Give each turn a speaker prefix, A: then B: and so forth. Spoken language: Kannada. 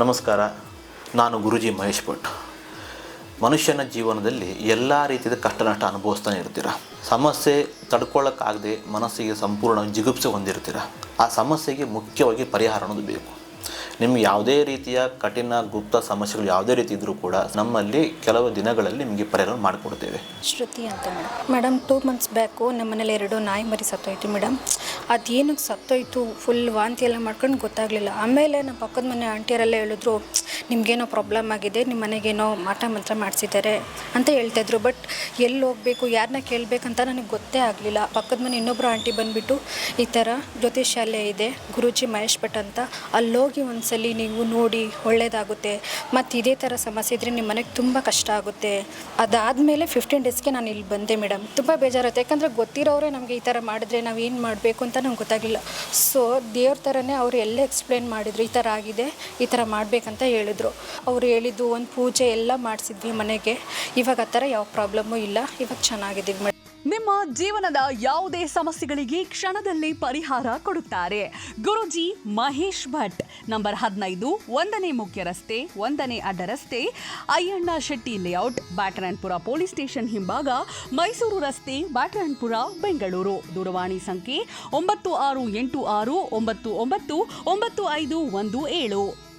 A: ನಮಸ್ಕಾರ, ನಾನು ಗುರುಜಿ ಮಹೇಶ್ ಭಟ್. ಮನುಷ್ಯನ ಜೀವನದಲ್ಲಿ ಎಲ್ಲ ರೀತಿಯ ಕಷ್ಟ ನಷ್ಟ ಅನುಭವಿಸ್ತಾನೆ ಇರ್ತೀರ. ಸಮಸ್ಯೆ ತಡ್ಕೊಳ್ಳೋಕ್ಕಾಗದೆ ಮನಸ್ಸಿಗೆ ಸಂಪೂರ್ಣ ಜಿಗುಪ್ಸೆ ಹೊಂದಿರ್ತೀರ. ಆ ಸಮಸ್ಯೆಗೆ ಮುಖ್ಯವಾಗಿ ಪರಿಹಾರ ಅನ್ನೋದು ಬೇಕು. ನಿಮ್ಗೆ ಯಾವುದೇ ರೀತಿಯ ಕಠಿಣ ಗುಪ್ತ ಸಮಸ್ಯೆಗಳು ಯಾವುದೇ ರೀತಿ ಇದ್ದರೂ ಕೂಡ ನಮ್ಮಲ್ಲಿ ಕೆಲವು ದಿನಗಳಲ್ಲಿ ನಿಮಗೆ ಪರಿಹಾರ ಮಾಡಿಕೊಡ್ತೇವೆ.
B: ಶ್ರುತಿ ಅಂತ madam. Madam two months back ನಮ್ಮ ಮನೇಲಿ ಎರಡು ನಾಯಿ ಮರಿ ಸತ್ತೋಯ್ತು ಮೇಡಮ್. ಅದೇನಕ್ಕೆ ಸತ್ತೋಯ್ತು? ಫುಲ್ ವಾಂತಿ ಎಲ್ಲ ಮಾಡ್ಕೊಂಡು ಗೊತ್ತಾಗಲಿಲ್ಲ. ಆಮೇಲೆ ನಮ್ಮ ಪಕ್ಕದ ಮನೆ ಆಂಟಿಯರೆಲ್ಲ ಹೇಳಿದ್ರು, ನಿಮಗೇನೋ ಪ್ರಾಬ್ಲಮ್ ಆಗಿದೆ ನಿಮ್ಮ ಮನೆಗೇನೋ ಮಾಟ ಮಂತ್ರ ಮಾಡಿಸಿದ್ದಾರೆ ಅಂತ ಹೇಳ್ತಾಯಿದ್ರು ಬಟ್ ಎಲ್ಲಿ ಹೋಗಬೇಕು ಯಾರನ್ನ ಕೇಳಬೇಕಂತ ನನಗೆ ಗೊತ್ತೇ ಆಗಲಿಲ್ಲ. ಪಕ್ಕದ ಮನೆ ಇನ್ನೊಬ್ಬರು ಆಂಟಿ ಬಂದುಬಿಟ್ಟು, ಈ ಥರ ಜ್ಯೋತಿಷಾಲಯ ಇದೆ, ಗುರೂಜಿ ಮಹೇಶ್ ಭಟ್ ಅಂತ, ಅಲ್ಲೋಗಿ ಒಂದ್ಸಲಿ ನೀವು ನೋಡಿ ಒಳ್ಳೇದಾಗುತ್ತೆ. ಮತ್ತು ಇದೇ ಥರ ಸಮಸ್ಯೆ ಇದ್ದರೆ ನಿಮ್ಮ ಮನೆಗೆ ತುಂಬ ಕಷ್ಟ ಆಗುತ್ತೆ. ಅದಾದಮೇಲೆ ಫಿಫ್ಟೀನ್ ಡೇಸ್ಗೆ ನಾನು ಇಲ್ಲಿ ಬಂದೆ ಮೇಡಮ್ ತುಂಬ ಬೇಜಾರುತ್ತೆ ಯಾಕಂದರೆ ಗೊತ್ತಿರೋರೇ ನಮಗೆ ಈ ಥರ ಮಾಡಿದ್ರೆ ನಾವು ಏನು ಮಾಡಬೇಕು ಅಂತ ನಂಗೆ ಗೊತ್ತಾಗಲಿಲ್ಲ. ಸೊ ದೇವ್ರ ಥರನೇ ಅವರು ಎಲ್ಲ ಎಕ್ಸ್ಪ್ಲೇನ್ ಮಾಡಿದರು, ಈ ಥರ ಆಗಿದೆ, ಈ ಥರ ಮಾಡಬೇಕಂತ ಹೇಳಿದರು. ಅವ್ರು ಹೇಳಿದ್ದು ಒಂದು ಪೂಜೆ ಎಲ್ಲ ಮಾಡಿಸಿದ್ವಿ ಮನೆಗೆ. ಇವಾಗ ಆ ಥರ ಯಾವ ಪ್ರಾಬ್ಲಮ್ಮು ಇಲ್ಲ. ಇವಾಗ ಚೆನ್ನಾಗಿದ್ದೀವಿ ಮೇಡಮ್
C: ನಿಮ್ಮ ಜೀವನದ ಯಾವುದೇ ಸಮಸ್ಯೆಗಳಿಗೆ ಕ್ಷಣದಲ್ಲಿ ಪರಿಹಾರ ಕೊಡುತ್ತಾರೆ. ಗುರುಜಿ ಮಹೇಶ್ ಭಟ್, ನಂಬರ್ ಹದಿನೈದು, ಒಂದನೇ ಮುಖ್ಯ ರಸ್ತೆ, ಒಂದನೇ ಅಡ್ಡ ರಸ್ತೆ, Ayyanna Shetty layout Byatarayanapura police station ಹಿಂಭಾಗ, ಮೈಸೂರು ರಸ್ತೆ ಬ್ಯಾಟರಾಯನ್ಪುರ ಬೆಂಗಳೂರು. ದೂರವಾಣಿ ಸಂಖ್ಯೆ ಒಂಬತ್ತು ಆರು ಎಂಟು ಆರು, ಒಂಬತ್ತು ಒಂಬತ್ತು ಒಂಬತ್ತು ಐದು ಒಂದು ಏಳು.